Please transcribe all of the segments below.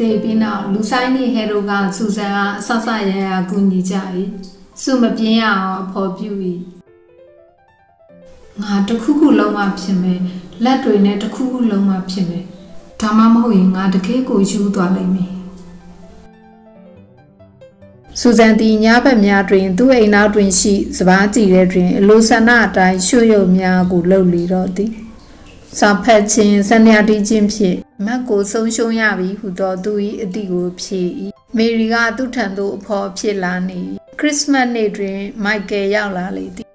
တေးပြီးနောက်လူဆိုင်နေဟဲရိုကစူဇန်ကအဆဆရရကူညီကြ၏စုမပြင်းရအောင်အဖော်ပြ၏ငါတစ်ခုခုလုံးမှဖြစ်မယ်လက်တွေနဲ့တစ်ခုခုလုံးမှဖြစ်မယ်ဒါမှမဟုတ်ရင်ငါတကယ်ကိုယူသွားလိမ့်မယ်စူဇန်တီညဘက်များတွင် သူ့အိမ်နောက်တွင်ရှိစပားကြည်တဲ့တွင်အလိုဆန္ဒအတိုင်းရွှတ်ရုပ်များကိုလှုပ်လီတော့သည် စာဖတ်ခြင်းစနေတီးခြင်းဖြင့်မတ်ကိုဆုံးရှုံးရပြီဟုသောသူ၏အတိကိုဖြေ၏မေရီကသူ့ထံသို့အဖော်ဖြစ်လာနေ၏ခရစ်စမတ်နေ့တွင် မိုက်ကယ်ရောက်လာလေသည်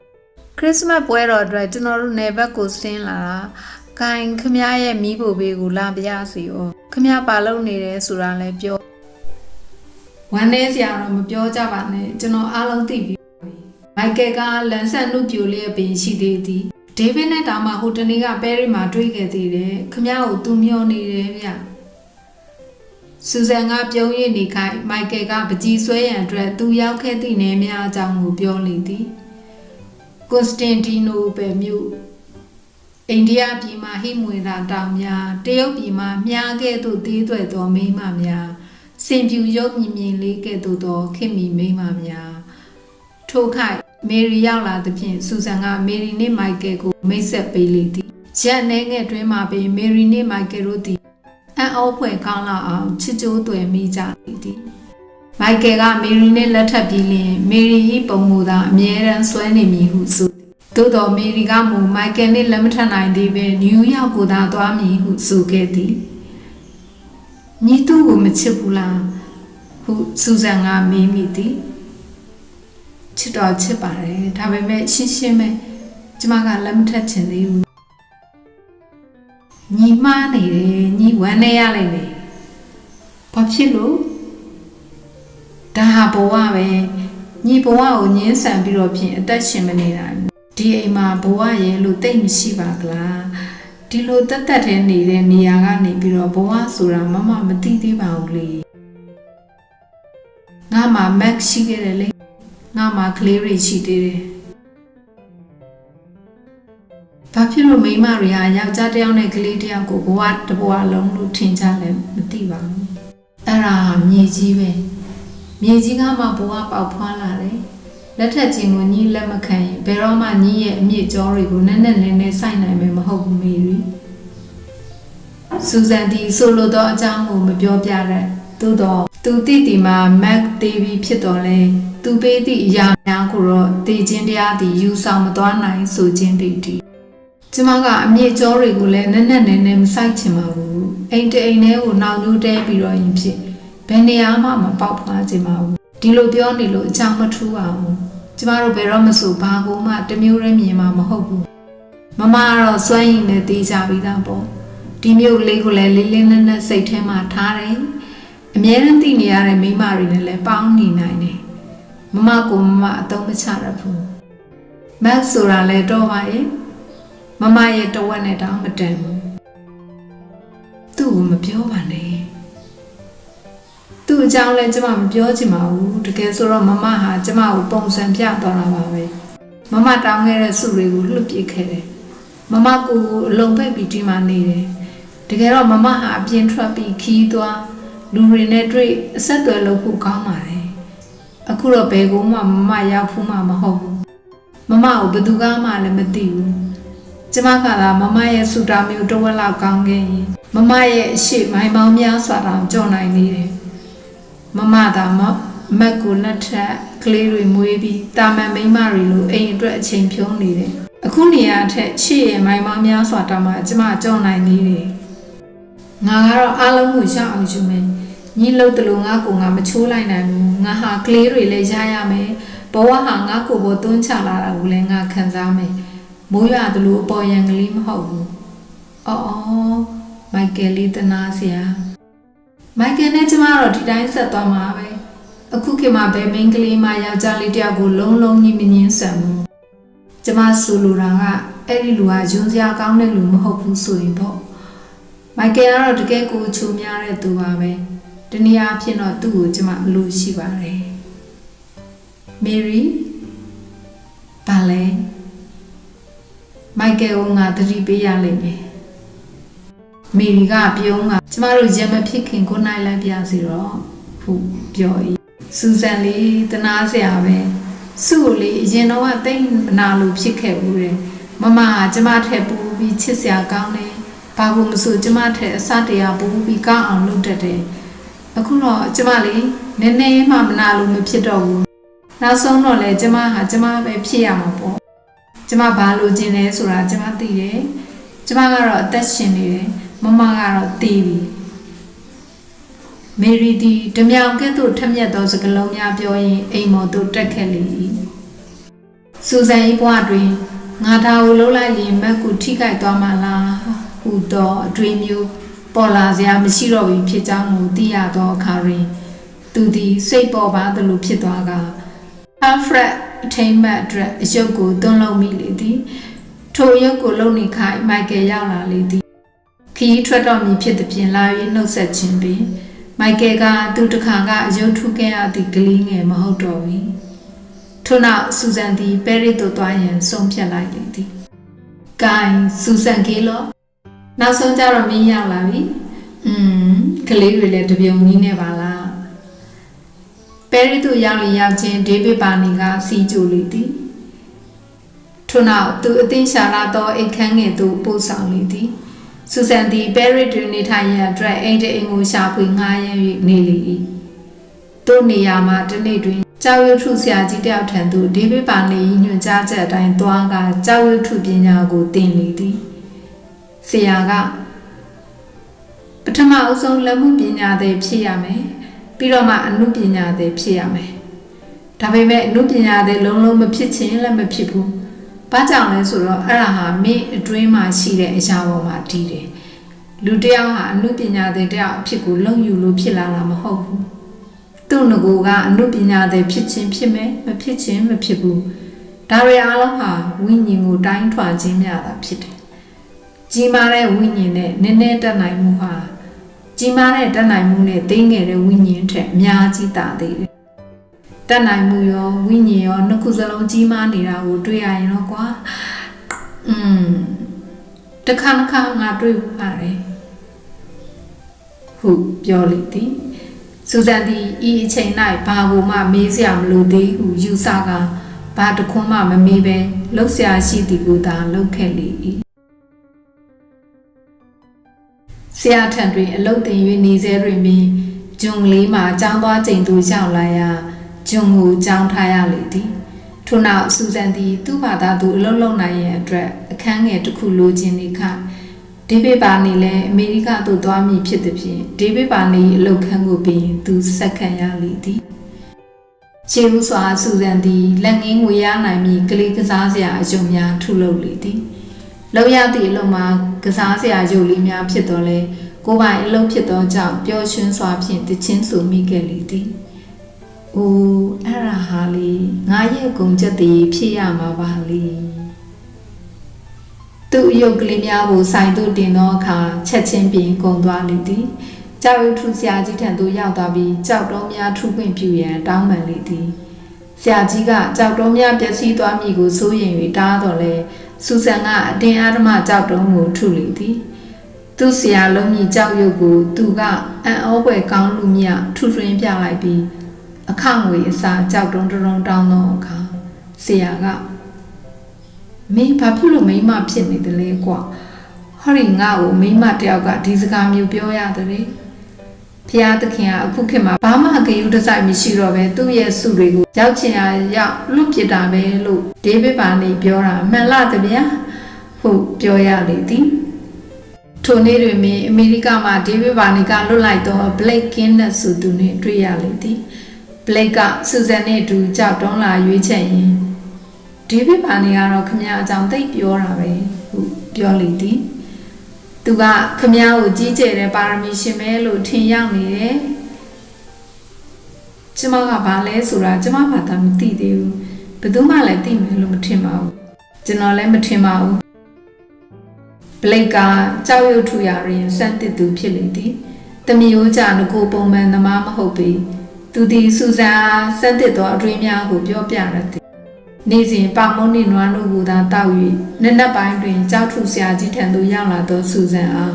ခရစ်စမတ်ပွဲတော်အတွက်ကျွန်တော်တို့နေဘက်ကိုဆင်းလာတာဂိုင်ခမရရဲ့မိဖို့ဘေးကိုလာပြစီဩခမရပါလုံးနေတယ်ဆိုတာလည်းပြောဝမ်းနေစရာတော့မပြောကြပါနဲ့ကျွန်တော်အားလုံးသိပြီမိုက်ကယ်ကလန်ဆန်နုပြိုလျက်ပင်ရှိသေးသည် ဒေးဗစ်နဲ့တာမဟိုတနေ့ကပဲရီမှာတွေ့ခဲ့သေးတယ်ခမ ्या ကိုသူမျောနေတယ်ဗျစူဇန်ကပြုံးရည်နေခိုင်မိုက်ကယ်ကပကြီးဆွဲရန်အတွက်သူရောက်ခဲ့သည့်နေများအကြောင်းကိုပြောလေသည်ကွန်စတင်တီနိုပယ်မြို့အိန္ဒိယပြည်မှာဟိမွေတာတောင်များတရုတ်ပြည်မှာမြားကဲ့သို့သေးသွဲ့သောမိန်းမများစင်ပြူရုပ်မြင်မြင်လေးကဲ့သို့သောခင်မီမိန်းမများထို့ခိုက် မေရီရောက်လာသဖြင့်စူဇန်ကမေရီနှင့်မိုက်ကယ်ကိုမိတ်ဆက်ပေးလေသည်ရက်နှဲငယ်တွင်မှပင်မေရီနှင့်မိုက်ကယ်တို့သည်အံ့ဩဖွယ်ကောင်းလာအောင်ချစ်ကြိုးသွယ်မိကြလေသည်မိုက်ကယ်ကမေရီနှင့်လက်ထပ်ပြီးလျှင်မေရီ၏ပုံမူသာအမြဲတမ်းဆွဲနေမည်ဟုဆိုသည်သို့တော်မေရီကမူမိုက်ကယ်နှင့်လက်မထပ်နိုင်သေးပဲနယူးယောက်ကိုသာသွားမည်ဟုဆိုခဲ့သည်ညီသူ့ကိုမချစ်ဘူးလားဟုစူဇန်ကမေးမိသည် ချစ်တော်ချစ်ပါတယ်ဒါပေမဲ့ရှင်းရှင်းပဲကျမကလက်မထက်ချင်သေးဘူးညီမနေတယ်ညီဝမ်းနေရလိမ့်မယ်ဘာဖြစ်လို့ဒါဟာဘဝပဲညီဘဝကိုညှင်းဆန်ပြီးတော့ဖြင့်အသက်ရှင်မနေတာဒီအိမ်မှာဘဝရဲ့လို့တိတ်မရှိပါကလားဒီလိုတက်တက်ထဲနေတဲ့နေရာကနေပြီးတော့ဘဝဆိုတာမမမသိသေးပါဘူးလေငါမှမက်ရှိခဲ့တယ်လေ ငါမှကလေးတွေရှိသေးတယ်။ဘာဖြစ်လို့မိန်းမတွေကယောက်ျားတစ်ယောက်နဲ့ကလေးတစ်ယောက်ကိုဘဝတစ်ဘဝလုံးလို့ထင်ကြလဲမသိပါဘူး။အဲ့ဒါဟာမြေကြီးပဲ။မြေကြီးကမှဘဝပေါက်ဖွားလာတယ်။လက်ထက်ချင်းကိုညီးလက်မခံရင်ဘယ်တော့မှညီးရဲ့အမြင့်ကြောတွေကိုနက်နက်နဲနဲစိုက်နိုင်မယ်မဟုတ်ဘူးမေရီ။စူဇန်ဒီဆိုလိုသောအကြောင်းကိုမပြောပြတဲ့ သို့တော့သူတိတိမှာမက်တေးပြီးဖြစ်တော်လဲသူပေးသည့်အရာများကိုတော့တည်ခြင်းတရားသည်ယူဆောင်မသွားနိုင်ဆိုခြင်းပေတည်ကျမကအမြင့်ကျောတွေကိုလည်းနက်နက်နဲနဲမဆိုင်ချင်ပါဘူးအိမ်တအိမ်ထဲကိုနှောင်ညိုးတဲပြီးတော့ရင်ဖြစ်ဘယ်နေရာမှမပေါက်ဖွားချင်ပါဘူးဒီလိုပြောနေလို့အချောင်းမထူးပါဘူးကျမတို့ဘယ်တော့မဆိုဘာကိုမှတစ်မျိုးတည်းမြင်မှာမဟုတ်ဘူးမမကတော့စွမ်းရည်နဲ့တေးကြပြီးသားပေါ့ဒီမျိုးလေးကိုလည်းလေးလေးနက်နက်စိတ်ထဲမှာထားတယ် အမြဲတမ်းသိနေရတဲ့မိန်းမတွေနဲ့လည်းပေါင်းနေနိုင်တယ်မမကိုမမအသုံးမချရဘူးမက်ဆိုတာလဲတော့ပါရဲ့မမရဲ့တဝက်နဲ့တောင်မတန်ဘူးသူ့ကိုမပြောပါနဲ့သူ့အကြောင်းလဲကျမမပြောချင်ပါဘူးတကယ်ဆိုတော့မမဟာကျမကိုပုံစံပြသွားတာပါပဲမမတောင်းခဲ့တဲ့စုတွေကိုလွတ်ပစ်ခဲ့တယ်မမကိုအလုံပိတ်ပြီးဒီမှာနေတယ်တကယ်တော့မမဟာအပြင်ထွက်ပြီးခီးသွား လူတွေနဲ့တွေ့အဆက်အသွယ်လုပ်ဖို့ကောင်းပါတယ်အခုတော့ဘယ်ကုန်းမှမမရောက်ဖူးမှမဟုတ်ဘူးမမကိုဘယ်သူကမှလည်းမသိဘူးကျမကသာမမရဲ့စူတာမျိုးတစ်ဝက်လောက်ကောင်းခဲ့ရင်မမရဲ့အရှိမိုင်ပေါင်းများစွာတောင်ကြော်နိုင်သေးတယ်မမသာမမက်ကိုလက်ထက်ကလေးတွေမွေးပြီးတာမန်မိန်းမတွေလိုအိမ်အတွက်အချိန်ဖြုံးနေတယ်အခုနေရာထက်ရှေ့ရဲ့မိုင်ပေါင်းများစွာတောင်မှကျမကြော်နိုင်သေးတယ် ငါကတော့အားလုံးကိုရှောက်အောင်ယူမယ်ညီလို့တလို့ငါကိုငါမချိုးလိုက်နိုင်ဘူးငါဟာကလေးတွေလည်းရရမယ်ဘဝဟာငါကိုဘောသွန်းချလာတာကိုလည်းငါခံစားမယ်မိုးရွာတလို့အပေါ်ရန်ကလေးမဟုတ်ဘူးအော်အော်မိုက်ကယ်လေးတနာစရာမိုက်ကယ်နဲ့ကျမတော့ဒီတိုင်းဆက်သွားမှာပဲအခုခေတ်မှာဘယ်မိန်းကလေးမှယောက်ျားလေးတယောက်ကိုလုံးလုံးကြီးမငင်းဆန်ဘူးကျမဆိုလိုတာကအဲ့ဒီလူဟာယွန်းစရာကောင်းတဲ့လူမဟုတ်ဘူးဆိုရင်ပေါ့ မိုက်ကယ်ကတော့တကယ်ကိုချူများတဲ့သူပါပဲတနည်းအားဖြင့်တော့သူ့ကိုကျမအလိုရှိပါတယ်မေရီဘာလဲမိုက်ကယ်ကိုငါသတိပေးရလိမ့်မယ်မေရီကပြုံးကကျမတို့ရမဖြစ်ခင်ကိုနိုင်လိုက်ပြစီတော့ဟုပြော၏စူဇန်လေးတနာစရာပဲစုကိုလေအရင်တော့ကတိတ်မနာလို့ဖြစ်ခဲ့ဘူးတဲ့မမကကျမထက်ပူပြီးချစ်စရာကောင်းတယ် ဘာလို့မဆိုကျမထက်အစတရားပူပြီးကောင်းအောင်လုပ်တတ်တယ်အခုတော့ကျမလေးနည်းနည်းမှမနာလို့မဖြစ်တော့ဘူးနောက်ဆုံးတော့လေကျမဟာကျမပဲဖြစ်ရမှာပေါ့ကျမဘာလို့ကျင်လဲဆိုတာကျမသိတယ်ကျမကတော့အသက်ရှင်နေတယ်မမကတော့တည်ပြီမေရီတီဓမြောင်ကဲ့သို့ထက်မြက်သောစကားလုံးများပြောရင်အိမ်မော်သို့တက်ခဲ့လေ၏စူဇန်၏ဘဝတွင်ငါဒါကိုလှုပ်လိုက်ရင်မက်ကူထိခိုက်သွားမှလား ဟူသောအတွေးမျိုးပေါ်လာစရာမရှိတော့ပြီဖြစ်ကြောင်းကိုသိရသောအခါတွင်သူသည်စိတ်ပေါ်ပါသလိုဖြစ်သွားက Alfred အထိမ်းမှတ်အတွက်အယုတ်ကိုသွန်းလုံးမိလေသည်ထိုအယုတ်ကိုလုံနေခိုင်မိုက်ကယ်ရောက်လာလေသည်ခီးထွက်တော်မူဖြစ်သည်ဖြင့်လာ၍နှုတ်ဆက်ခြင်းပင်မိုက်ကယ်ကသူတခါကအယုတ်ထုခဲ့ရသည့်ကလေးငယ်မဟုတ်တော့ဘူးထို့နောက်ဆူဇန်သည်ပဲရစ်သို့သွားရန်ဆုံးဖြတ်လိုက်လေသည်။ဂိုင်းဆူဇန်ကေလော နောက်ဆုံးကြတော့မင်းရောက်လာပြီ။อืมကလေးတွေလည်းတပြုံကြီးနေပါလား။ပဲရစ်သို့ရောက်လျရောက်ချင်းဒေးဗစ်ပါနီကစီကြိုလေသည်။ထို့နောက်သူအသိရှာလာသောအိတ်ခမ်းငယ်သို့ပို့ဆောင်လေသည်။ဆူဇန်သည်ပဲရစ်တွင်နေထိုင်ရန်အတွက်အိမ်တအိမ်ကိုရှာဖွေငှားရမ်း၍နေလေ၏။တို့နေရာမှာတနေ့တွင်ကျောက်ရုပ်ထုဆရာကြီးတယောက်ထံသို့ဒေးဗစ်ပါနေညွှန်ကြားချက်အတိုင်းသွားကကျောက်ရုပ်ထုပညာကိုသင်လေသည်။ ဆရာကပထမအဆုံးလက်မှုပညာသည်ဖြစ်ရမယ်။ပြီးတော့မှအမှုပညာသည်ဖြစ်ရမယ်။ဒါပေမဲ့အမှုပညာသည်လုံးလုံးမဖြစ်ခြင်းလည်းမဖြစ်ဘူး။ဘာကြောင့်လဲဆိုတော့အဲ့ဒါဟာမင်းအတွင်းမှာရှိတဲ့အရာပေါ်မှာတည်တယ်။လူတစ်ယောက်ဟာအမှုပညာသည်တယောက်အဖြစ်ကိုလုံယူလို့ဖြစ်လာတာမဟုတ်ဘူး။သူ့ငကိုကအမှုပညာသည်ဖြစ်ခြင်းဖြစ်မယ်မဖြစ်ခြင်းမဖြစ်ဘူး။ဒါတွေအားလုံးဟာဝိညာဉ်ကိုတိုင်းထွာခြင်းများတာဖြစ်တယ်။ ကြီးမားတဲ့ဝိညာဉ်နဲ့နည်းနည်းတက်နိုင်မှုဟာကြီးမားတဲ့တက်နိုင်မှုနဲ့သိငယ်တဲ့ဝိညာဉ်ထက်အများကြီးတာသေးတယ်။တက်နိုင်မှုရောဝိညာဉ်ရောနှစ်ခုစလုံးကြီးမားနေတာကိုတွေ့ရရင်တော့ကွာ။อืมတခါတစ်ခါငါတွေ့ပါတယ်။ဟုတ်ပြောလိမ့်သည်။စူဇန်သည်ဤအချိန်၌ဘာကိုမှမေးစရာမလိုသေးဟုယူဆကဘာတစ်ခွန်းမှမမေးပဲလှုပ်ရှားရှိသည်ကိုသာလှုပ်ခဲ့လေ၏ ဆရာထံတွင်အလုတ်တင်၍နေစေတွင်ပင်ဂျုံလေးမှာចောင်းသွားချိန်သို့ရောက်လာရာဂျုံကိုចောင်းထားရလေသည်ထို့နောက်စူဇန်သည်သူ့ဘာသာသူအလုပ်လုပ်နိုင်ရန်အတွက်အခန်းငယ်တစ်ခုလိုချင်နေခဒေးဗစ်ပါနေလည်းအမေရိကသို့သွားမည်ဖြစ်သည်ဖြင့်ဒေးဗစ်ပါနေအလုပ်ခန်းကိုပင်သူဆက်ခံရလေသည်ခြေဦးစွာစူဇန်သည်လက်ငင်းငွေရနိုင်မည်ကလေးကစားစရာအယုံများထုလုပ်လေသည် လောက်ရသည့်အလုံးမှာကစားစရာရုပ်လေးများဖြစ်တော်လဲကိုယ်ပိုင်အလုံးဖြစ်သောကြောင့်ပျော်ရွှင်စွာဖြင့်တချင်းဆိုမိခဲ့လေသည်။အိုးအဲ့ဒါဟာလေငါရဲ့ဂုံချက်တည်းဖြစ်ရမှာပါလေ။သူ့ရုပ်ကလေးများကိုဆိုင်သို့တင်သောအခါချက်ချင်းပြင်ကုန်သွားလေသည်။ကြောက်ရွံ့ထူဆရာကြီးထံသို့ရောက်သွားပြီးကြောက်တုံးများထုခွင့်ပြုရန်တောင်းပန်လေသည်။ဆရာကြီးကကြောက်တုံးများပျက်စီးသွားမည်ကိုစိုးရိမ်၍တားတော်လဲ ဆူဆန်ကအတင်းအဓမ္မကြောက်တုံးကိုထုလေသည်သူ့ဆရာလုံးကြီးကြောက်ရွံ့ကိုသူကအံ့ဩဖွယ်ကောင်းလူမြထုထွင်းပြလိုက်ပြီးအခငွေအစာကြောက်တုံးတုံးတောင်းသောအခါဆရာကမင်းဘာဖြစ်လို့မိမဖြစ်နေတယ်လဲကွာဟောဒီငါ့ကိုမိမတယောက်ကဒီစကားမျိုးပြောရတယ် ဖျားသခင်ကအခုခေတ်မှာဘာမှဂယုတစိုက်မရှိတော့ပဲသူ့ရဲ့စုတွေကိုရောက်ချင်ရရောက်လွတ်ပြစ်တာပဲလို့ဒေးဗစ်ပါနေပြောတာမှန်လားတဗျာဟုတ်ပြောရလေသည်ထိုနေ့တွင်မင်းအမေရိကမှာဒေးဗစ်ပါနေကလွတ်လိုက်သော Blake Guinness ဆိုသူနှင့်တွေ့ရလေသည် Blake ကစူဇန်နှင့်အတူကြောက်တုံးလာရွေးချက်ရင်ဒေးဗစ်ပါနေကတော့ခမရအကြောင်းသိပြောတာပဲဟုတ်ပြောလေသည် သူကခမည်းကိုကြီးကျယ်တဲ့ပါရမီရှင်ပဲလို့ထင်ရောက်နေတယ်ကျမကဘာလဲဆိုတာကျမဘာသာမသိသေးဘူးဘယ်သူမှလည်းသိမယ်လို့မထင်ပါဘူးကျွန်တော်လည်းမထင်ပါဘူးဘလိတ်ကကြောက်ရွံ့ထူရရင်စမ်းတစ်သူဖြစ်လေသည်တမီရိုးကြငကိုပုံမှန်သမားမဟုတ်ပေသူသည်စူဇန်အားစမ်းတစ်သောအတွေးများကိုပြောပြရသည် နေ့စဉ်ပေါမုံနှင့်နွားတို့ကိုသာတောက်၍နက်နက်ပိုင်းတွင်ကြောက်ထုဆရာကြီးထံသို့ရောက်လာသောစူဇန်အား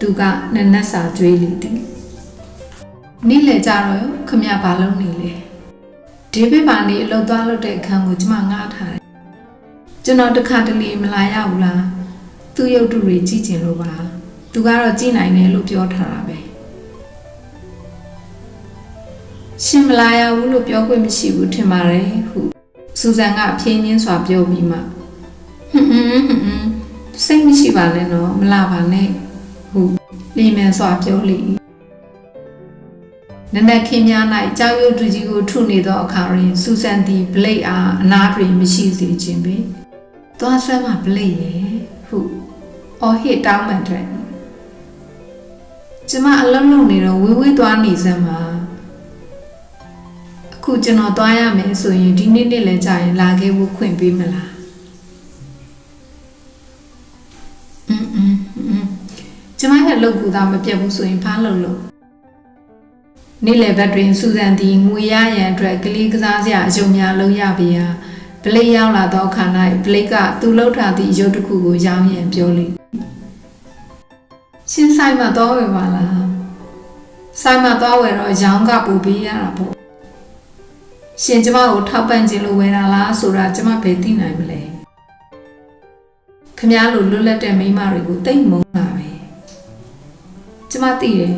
သူကနက်နက်စာကြွေးလေသည်နေ့လေကြတော့ခမရဘာလုပ်နေလဲဒီဘက်ပါနေအလုပ်သွားလုပ်တဲ့အခန်းကိုကျမငှားထားတယ်ကျွန်တော်တခါတလေမလာရဘူးလားသူ့ရုပ်တုတွေကြည့်ကျင်လို့ပါသူကတော့ကြည့်နိုင်တယ်လို့ပြောထားတာပဲရှင်မလာရဘူးလို့ပြောခွင့်မရှိဘူးထင်ပါတယ်ဟု စူဇန်ကဖြင်းချင်းစွာပြောပြီးမှဟွန်းဟွန်းဟွန်းဟွန်းစိတ်မရှိပါနဲ့တော့မလာပါနဲ့ဟုလီမန်စွာပြောလေနနက်ခင်းများ၌ကြောက်ရွံ့သူကြီးကိုထုနေသောအခါတွင်စူဇန်သည်ဘလိတ်အားအနားတွင်မရှိစေခြင်းပင်သွားဆွဲမှဘလိတ်ရဲ့ဟုအော်ဟစ်တောင်းပန်တယ်ကျမအလုံးလုံးနေတော့ဝေးဝေးသွားနေစမ်းပါအ ခုကျွန်တော်သွားရမယ်ဆိုရင်ဒီနေ့နေ့လည်းကြာရင်လာခဲ့ဖို့ခွင့်ပေးမလားอืมอืมอืมကျမရဲ့လုပ်ကူသားမပြတ်ဘူးဆိုရင်ဖားလို့လို့နေ့လယ်ဘက်တွင်စူဇန်သည်ငွေရရန်အတွက်ကလေးကစားစရာအယုံများလုံးရပေရာဘလိတ်ရောက်လာသောအခါ၌ဘလိတ်ကသူ့လှုပ်ထားသည့်အယုတ်တစ်ခုကိုရောင်းရန်ပြောလေရှင်းဆိုင်မှာတော့ဝယ်ပါလားဆိုင်မှာတော့ဝယ်တော့ရောင်းကပူပေးရတာပေါ့ ရှင်ကျမကိုထောက်ပံ့ခြင်းလို့ဝယ်တာလားဆိုတာကျမဘယ်သိနိုင်မလဲခမည်းလိုလွတ်လပ်တဲ့မိန်းမတွေကိုတိတ်မုန်းတာပဲကျမသိတယ်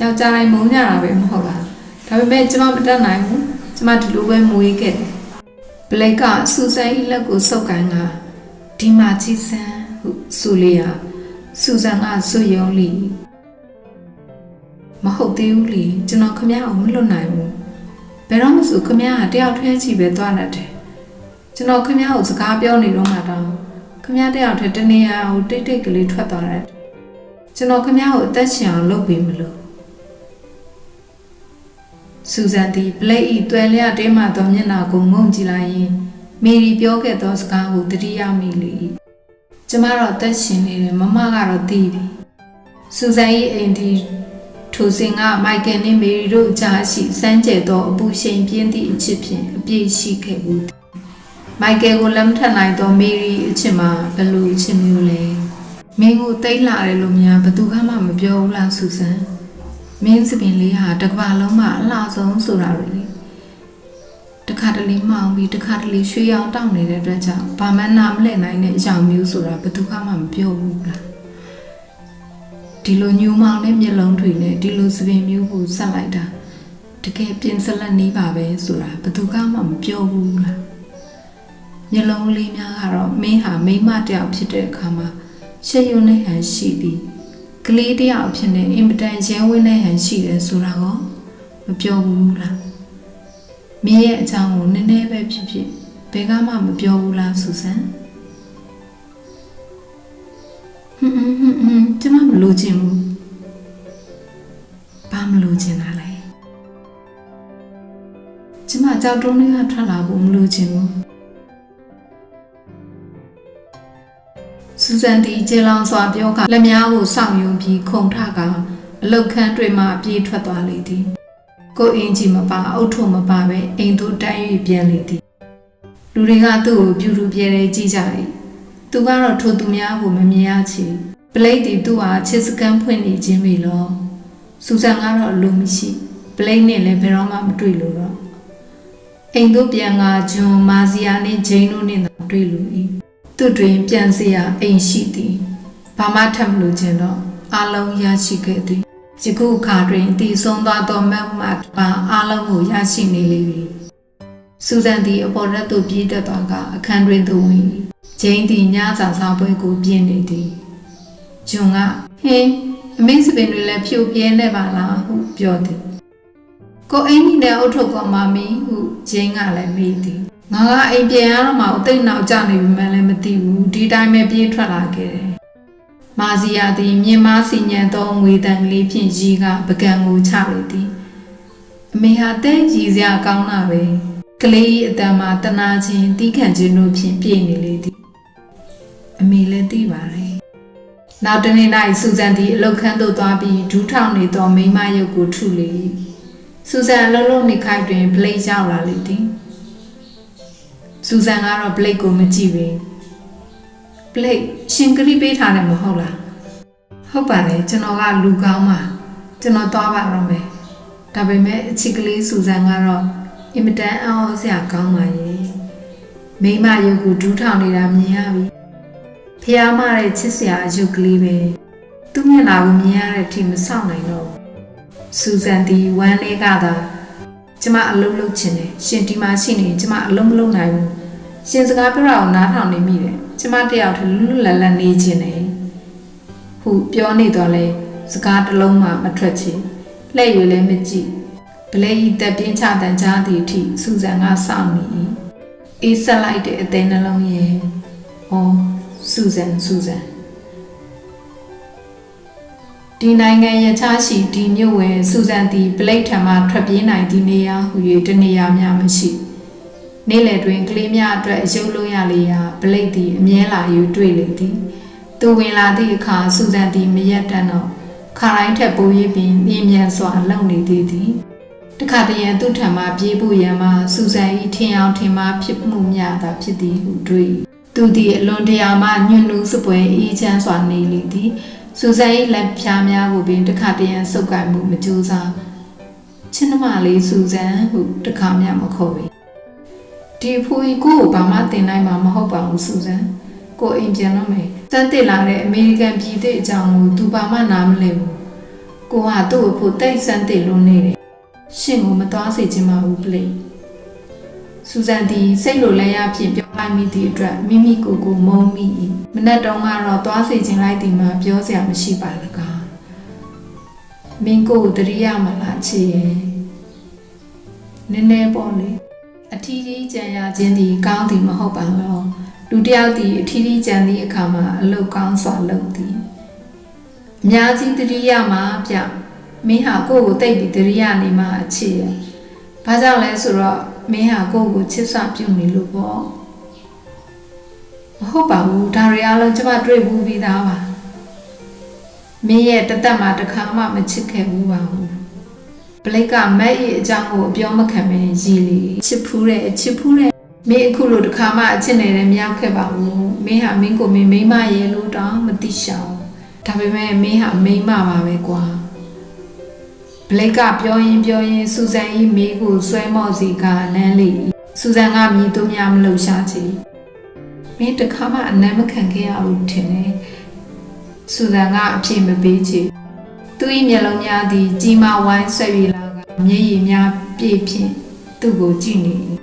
ယောက်ျားတိုင်းမုန်းကြတာပဲမဟုတ်လားဒါပေမဲ့ကျမမတတ်နိုင်ဘူးကျမဒီလိုပဲမွေးခဲ့တယ်ဘလိတ်ကစူဇန်၏လက်ကိုဆုပ်ကန်ကဒီမှာကြည့်စမ်းဟုဆိုလေရာစူဇန်ကဆွယုံလီမဟုတ်သေးဘူးလေကျွန်တော်ခမအောင်မလွတ်နိုင်ဘူး ဘယ်တော့မှဆိုခမကတယောက်ထွဲချီပဲသွားတတ်တယ်ကျွန်တော်ခမကိုစကားပြောနေတော့မှတော့ခမတယောက်ထွဲတနေရာကိုတိတ်တိတ်ကလေးထွက်သွားတယ်ကျွန်တော်ခမကိုအသက်ရှင်အောင်လုပ်ပေးမလို့စူဇန်သည်ဘလိတ်ဤတွယ်လျတင်းမှသောမျက်နှာကိုငုံကြည့်လိုက်ရင်မေရီပြောခဲ့သောစကားကိုတတိယမိလေ၏ကျမတော့အသက်ရှင်နေတယ်မမကတော့သိပြီစူဇန်၏အိမ်ဒီ ထိုစဉ်ကမိုက်ကယ်နှင့်မေရီတို့ကြားရှိစမ်းကြဲသောအပူရှိန်ပြင်းသည့်အချစ်ဖြင့်အပြည့်ရှိခဲ့ဘူးမိုက်ကယ်ကိုလက်မထပ်နိုင်သောမေရီအချစ်မှာဘယ်လိုအချစ်မျိုးလဲမင်းကိုတိတ်လာတယ်လို့များဘယ်သူမှမပြောဘူးလားစူဇန်မင်းစပင်လေးဟာတစ်ကမ္ဘာလုံးမှာအလှဆုံးဆိုတာလေတခါတလေမှောင်ပြီးတခါတလေရွှေရောင်တောက်နေတဲ့အတွက်ကြောင့်ဘာမှနာမလဲနိုင်တဲ့အကြောင်းမျိုးဆိုတာဘယ်သူမှမပြောဘူးလား ဒီလိုညူမောင်တဲ့မျက်လုံးတွေနဲ့ဒီလိုစပင်မျိုးကိုဆက်လိုက်တာတကယ်ပြင်ဆက်လက်နေပါပဲဆိုတာဘယ်သူမှမပြောဘူးလားမျက်လုံးလေးများကတော့မင်းဟာမိမတယောက်ဖြစ်တဲ့အခါမှာရှေ့ရုံနဲ့ဟန်ရှိပြီးကလေးတယောက်ဖြစ်နေအင်မတန်ရဲဝင်းတဲ့ဟန်ရှိတယ်ဆိုတာကိုမပြောဘူးလားမင်းရဲ့အကြောင်းကိုနည်းနည်းပဲဖြစ်ဖြစ်ဘယ်ကမှမပြောဘူးလားဆူဆန် ကျမမလို့ချင်ဘူးဘာမလို့ချင်တာလဲကျမကြောက်တုံးလေးကထွက်လာဖို့မလို့ချင်ဘူးစူဇန်တီကျေလောင်စွာပြောကလက်များကိုစောင့်ယုံပြီးခုံထကအလုတ်ခန်းတွေမှပြေးထွက်သွားလေသည်ကိုအင်းကြီးမပါအုတ်ထုံမပါပဲအိမ်သို့တန်း၍ပြန်လေသည်လူတွေကသူ့ကိုပြူတူပြဲတဲ့ကြည့်ကြ၏သူကတော့ထိုသူများကိုမမြင်ရချေ ပလိတ်တီသူ့ဟာချစ်စကန်ဖွင့်နေခြင်းပြီလောစူဇန်ကတော့လူမရှိပလိတ်နဲ့လည်းဘယ်တော့မှမတွေ့လို့တော့အိမ်သို့ပြန်လာဂျွန်မာဇီယာနဲ့ဂျိန်းတို့နဲ့တွေ့လူ၏သူတွင်ပြန်စရာအိမ်ရှိသည်ဘာမှထပ်မလို့ခြင်းတော့အလုံးရရှိခဲ့သည်ယခုအခါတွင်တည်ဆုံးသွားသောမတ်မတ်ပါအလုံးကိုရရှိနေလေပြီစူဇန်သည်အပေါ်ရက်သို့ပြေးတက်သွားကအခန်းတွင်သို့ဝင်၏ဂျိန်းသည်ညစာစားပွဲကိုပြင်းနေသည် ဂျွန်ကဟင်းအမေစပင်တွေလည်းဖြိုပြဲနေပါလားဟုပြောသည်ကိုအင်းကြီးနဲ့အုတ်ထုတ်ကောင်မမီဟုဂျင်းကလည်းမေးသည်ငါကအိမ်ပြန်ရတော့မှအသိနောက်ကျနေပြီမှလည်းမသိဘူးဒီတိုင်းပဲပြေးထွက်လာခဲ့တယ်မာစီယာသည်မြင်မစီညံသောငွေတန်ကလေးဖြင့်ရီကပကံကိုချလေသည်အမေဟာတဲ့ရည်စရာကောင်းတာပဲကလေး၏အတန်မှာတနာခြင်းတီးခံခြင်းတို့ဖြင့်ပြည့်နေလေသည်အမေလည်းသိပါတယ် နောက်တနေ့၌စူဇန်သည်အလုတ်ခန်းသို့သွားပြီးဒူးထောင်နေသောမိမရုပ်ကိုထုလေစူဇန်အလုံးလုံးနေခိုက်တွင်ဘလိတ်ရောက်လာလေသည်စူဇန်ကတော့ဘလိတ်ကိုမကြည့်ဘူးဘလိတ်ရှင်ကလေးပေးထားတယ်မဟုတ်လားဟဟုတ်ပါတယ်ကျွန်တော်ကလူကောင်းပါကျွန်တော်သွားပါတော့မယ်ဒါပေမဲ့အချစ်ကလေးစူဇန်ကတော့အင်မတန်အော်စရာကောင်းပါရဲ့မိမရုပ်ကိုဒူးထောင်နေတာမြင်ရပြီ ဖះမတဲ့ချစ်စရာအယုတ်ကလေးပဲသူ့မျက်နှာကိုမြင်ရတဲ့အထိမဆောက်နိုင်တော့ဘူးစူဇန်ဒီဝမ်းလေးကသာကျမအလုံးလုံးချင်တယ်ရှင်ဒီမှာရှိနေကျမအလုံးမလုံးနိုင်ဘူးရှင်စကားပြောတာကိုနားထောင်နေမိတယ်ကျမတယောက်တည်းလွတ်လွတ်လပ်လပ်နေချင်တယ်ဟုပြောနေတော့လဲစကားတစ်လုံးမှမထွက်ချင်လှည့်ရွယ်လည်းမကြည့်ဗလဲဤတက်ပြင်းချတန်ကြားသည့်အထိစူဇန်ကစောင့်နေ၏အေးဆက်လိုက်တဲ့အသေးနှလုံးရဲ့အော် စူဇန်စူဇန်ဒီနိုင်ငံရချရှိဒီမြို့ဝယ်စူဇန်သည်ပလိတ်ထံမှထွက်ပြေးနိုင်သည့်နေရာဟူ၍တနေရာများမရှိနေ့လယ်တွင်ကလေးများအတွက်အယုပ်လုံးရလေရာပလိတ်သည်အမြဲလာယူတွေ့လေသည်သူဝင်လာသည့်အခါစူဇန်သည်မရက်တန်တော့ခါတိုင်းထက်ပို၍ပင်မြင်မြန်စွာလုံနေသေးသည်တခါတရံသူ့ထံမှပြေးဖို့ရန်မှစူဇန်၏ထင်အောင်ထင်မှားဖြစ်မှုများသာဖြစ်သည်ဟုတွေ့၏ သူသည်အလွန်တရာမှညွန့်နူးစပွဲအေးချမ်းစွာနေလေသည်စူဇန်၏လက်ဖြားများကိုပင်တခါတရံစုပ်ကိုင်မှုမကြိုးစားချစ်နှမလေးစူဇန်ဟုတခါမျှမခေါ်ပေဒီဖူကြီးကိုကိုဘာမှတင်နိုင်မှာမဟုတ်ပါဘူးစူဇန်ကိုအိမ်ပြန်တော့မယ်တန်းတက်လာတဲ့အမေရိကန်ပြည်သစ်အကြောင်းကိုသူဘာမှနားမလည်ဘူးကိုဟာသူ့ကိုဖို့တိတ်ဆန်းတက်လွန်းနေတယ်ရှင်ကိုမသွားစေချင်ပါဘူးပလေစူဇန်ဒီစိတ်လိုလဲရဖြင့် ပြောလိုက်မိသည့်အတွက်မိမိကိုယ်ကိုမုန်းမိ၏မနက်တုန်းကတော့သွားစေချင်လိုက်သည်မှာပြောစရာမရှိပါလကားမင်းကိုယ်တရိယာမလားချစ်ရဲ့နည်းနည်းပေါ့လေအထီးကြီးကြံရခြင်းသည်ကောင်းသည်မဟုတ်ပါတော့လူတစ်ယောက်သည်အထီးထီးကြံသည့်အခါမှာအလုတ်ကောင်းစွာလုပ်သည်အများကြီးတတိယမှာပြမင်းဟာကိုယ့်ကိုတိတ်ပြီးတတိယနေမှာအချစ်ရဘာကြောင့်လဲဆိုတော့မင်းဟာကိုယ့်ကိုချစ်စွာပြုနေလို့ပေါ့ မဟုတ်ပါဘူးဒါတွေအားလုံးကျမတွေ့ဘူးပြီးသားပါမင်းရဲ့တသက်မှာတစ်ခါမှမချစ်ခဲ့ဘူးပါဘူးပလိတ်ကမက်ရဲ့အကြောင်းကိုအပြောမခံပဲရည်လေချစ်ဖူးတဲ့ချစ်ဖူးတဲ့မင်းအခုလိုတခါမှအချစ်နေတဲ့မရောက်ခဲ့ပါဘူးမင်းဟာမင်းကိုမင်းမိမရဲ့လို့တောင်မသိရှောင်ဒါပေမဲ့မင်းဟာမိမပါပဲကွာဘလိတ်ကပြောရင်ပြောရင်စူဇန်ဤမိကိုဆွဲမော့စီကနန်းလေးစူဇန်ကမြည်သူများမလို့ရှာချီ မင်းတခါမှအနမ်းမခံခဲ့ရဘူးထင်တယ်စူဇန်ကအပြည့်မပေးချေသူ၏မျက်လုံးများသည်ကြီးမားဝိုင်းဆွဲပြီးလာကမျက်ရည်များပြည့်ဖြင့်သူ့ကိုကြည့်နေ၏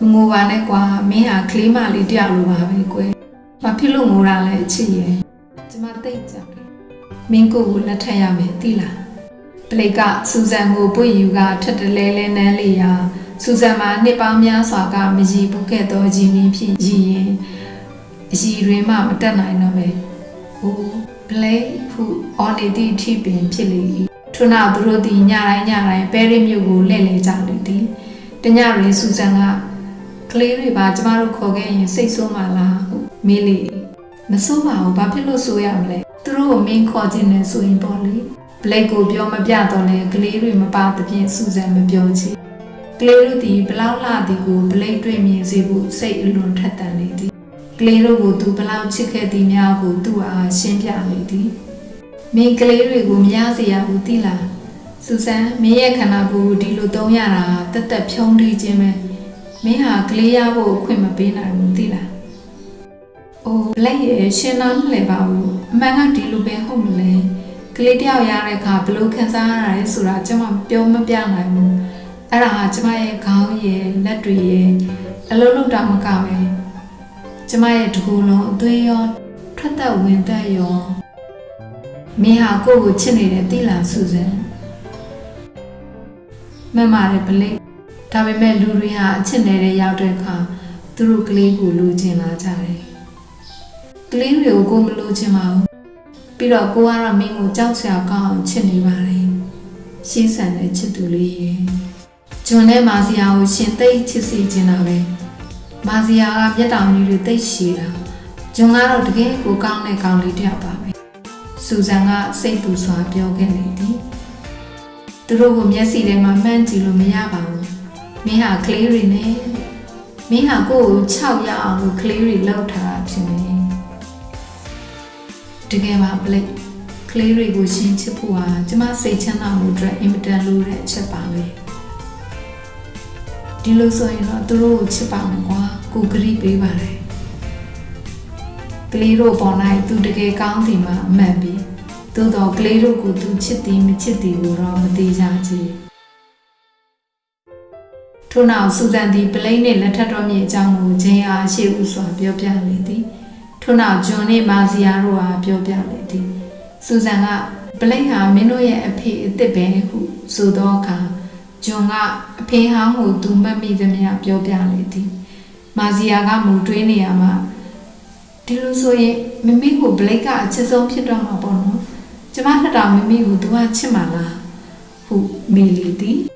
မငိုပါနဲ့ကွာမင်းဟာကလေးမလေးတယောက်လိုပါပဲကွယ်ဘာဖြစ်လို့ငိုရလဲအချစ်ရဲ့ကျမသိကြတယ်မင်းကိုယ်ကိုလက်ထပ်ရမယ်သိလားပလိတ်ကစူဇန်ကိုပွေယူကထက်တလဲလဲနန်းလေးရာ စူဇန်မှာနှစ်ပေါင်းများစွာကမရည်ဘူးခဲ့သောဂျီမီဖြစ်ရည်ရင်အရည်တွင်မှမတက်နိုင်တော့ပဲဟိုပလိတ်ဖူအော်နေသည့်အထိပင်ဖြစ်လေ၏ထို့နောက်သူတို့သည်ညတိုင်းညတိုင်းပဲရစ်မြို့ကိုလှည့်လည်ကြလေသည်တညတွင်စူဇန်ကကလေးတွေပါကျမတို့ခေါ်ခဲ့ရင်စိတ်ဆိုးမှလားဟုမေးလေမဆိုးပါဘူးဘာဖြစ်လို့ဆိုးရမလဲသူတို့ကိုမင်းခေါ်ခြင်းနဲ့ဆိုရင်ပေါ့လေဘလိတ်ကိုပြောမပြတော့လဲကလေးတွေမပါသဖြင့်စူဇန်မပြောချေ ကလေးတို့သည်ဘလောက်လာသည်ကိုဘလိတ်တွေ့မြင်စေဖို့စိတ်အလွန်ထက်သန်လေသည်ကလေးတို့ကိုသူဘလောက်ချစ်ခဲ့သည်များကိုသူ့အားရှင်းပြလေသည်မင်းကလေးတွေကိုမရစေရဘူးသိလားစူဇန်မင်းရဲ့ခန္ဓာကိုယ်ကိုဒီလိုသုံးရတာတက်တက်ဖြုံးတီးခြင်းပဲမင်းဟာကလေးရဖို့အခွင့်မပေးနိုင်ဘူးသိလား။အိုးလက်ရဲ့ရှင်နာမလဲပါဘူး။အမှန်ကဒီလိုပဲဟုတ်မလဲ။ကလေးတယောက်ရတဲ့အခါဘယ်လိုခံစားရတာလဲဆိုတာကျွန်မပြောမပြနိုင်ဘူး။ အဲ့ဒါဟာကျွန်မရဲ့ခေါင်းရဲ့လက်တွေရဲ့အလုံးလုံးတောင်မကပဲ။ကျွန်မရဲ့တကူလုံးအသွေးရောထွက်သက်ဝင်သက်ရောမင်းဟာကိုယ့်ကိုချစ်နေတယ်သိလားစူဇန်။မမရဲ့ပလိတ်ဒါပေမဲ့လူတွေဟာအချစ်နေတဲ့ရောက်တဲ့အခါသူတို့ကလေးကိုလိုချင်လာကြတယ်။ကလေးတွေကိုကိုမလိုချင်ပါဘူး။ပြီးတော့ကိုကတော့မင်းကိုကြောက်စရာကောင်းအောင်ချစ်နေပါလေ။ရှင်းဆန်တဲ့ချစ်သူလေးရဲ့။ ဂျွန်နဲ့မာစီယာကိုရှင်သိချစ်စီချင်တာပဲ။မာစီယာကမျက်တောင်ကြီးတွေသိရှည်တာ။ဂျွန်ကတော့တကယ်ကိုကောင်းတဲ့ကောင်လေးတစ်ယောက်ပါပဲ။စူဇန်ကစိတ်ပူစွာပြောခဲ့လေသည်။သူတို့ကိုမျက်စိထဲမှာမှန်းကြည့်လို့မရပါဘူး။မင်းဟာကလေးတွေနဲ့မင်းဟာကိုယ့်ကို6ရအောင်လို့ကလေးတွေလောက်ထားတာဖြစ်နေတကယ်ပါပလိတ်ကကလေးတွေကိုရှင်းချစ်ဖို့ဟာကျမစိတ်ချမ်းသာမှုအတွက်အင်မတန်လိုတဲ့အချက်ပါပဲ ဒီလိုဆိုရင်တော့သူတို့ကိုချစ်ပါမယ်ကွာကိုဂရိပေးပါတယ်ကလေးတို့ပေါ်၌သူတကယ်ကောင်းသည်မှာအမှန်ပြီသို့တော့ကလေးတို့ကိုသူချစ်သည်မချစ်သည်ကိုတော့မသိကြကြည်ထို့နောက်စူဇန်သည်ပလိန်နှင့်လက်ထပ်တော်မြေအကြောင်းကိုဂျင်းအားရှေ့ဦးစွာပြောပြလေသည်ထို့နောက်ဂျွန်နှင့်မာစီယာတို့အားပြောပြလေသည်စူဇန်ကပလိန်ဟာမင်းတို့ရဲ့အဖေအစ်စ်ပဲဟုဆိုသောအခါ ဂျွန်ကအဖေဟောင်းကိုသူမှတ်မိသမျှပြောပြလေသည်မာစီယာကမူတွေးနေရမှာဒီလိုဆိုရင်မမီကိုဘလိတ်ကအချစ်ဆုံးဖြစ်တော့မှာပေါ့နော်ကျမထက်တောင်မမီကိုသူကချစ်မှာလားဟုမေလီသည်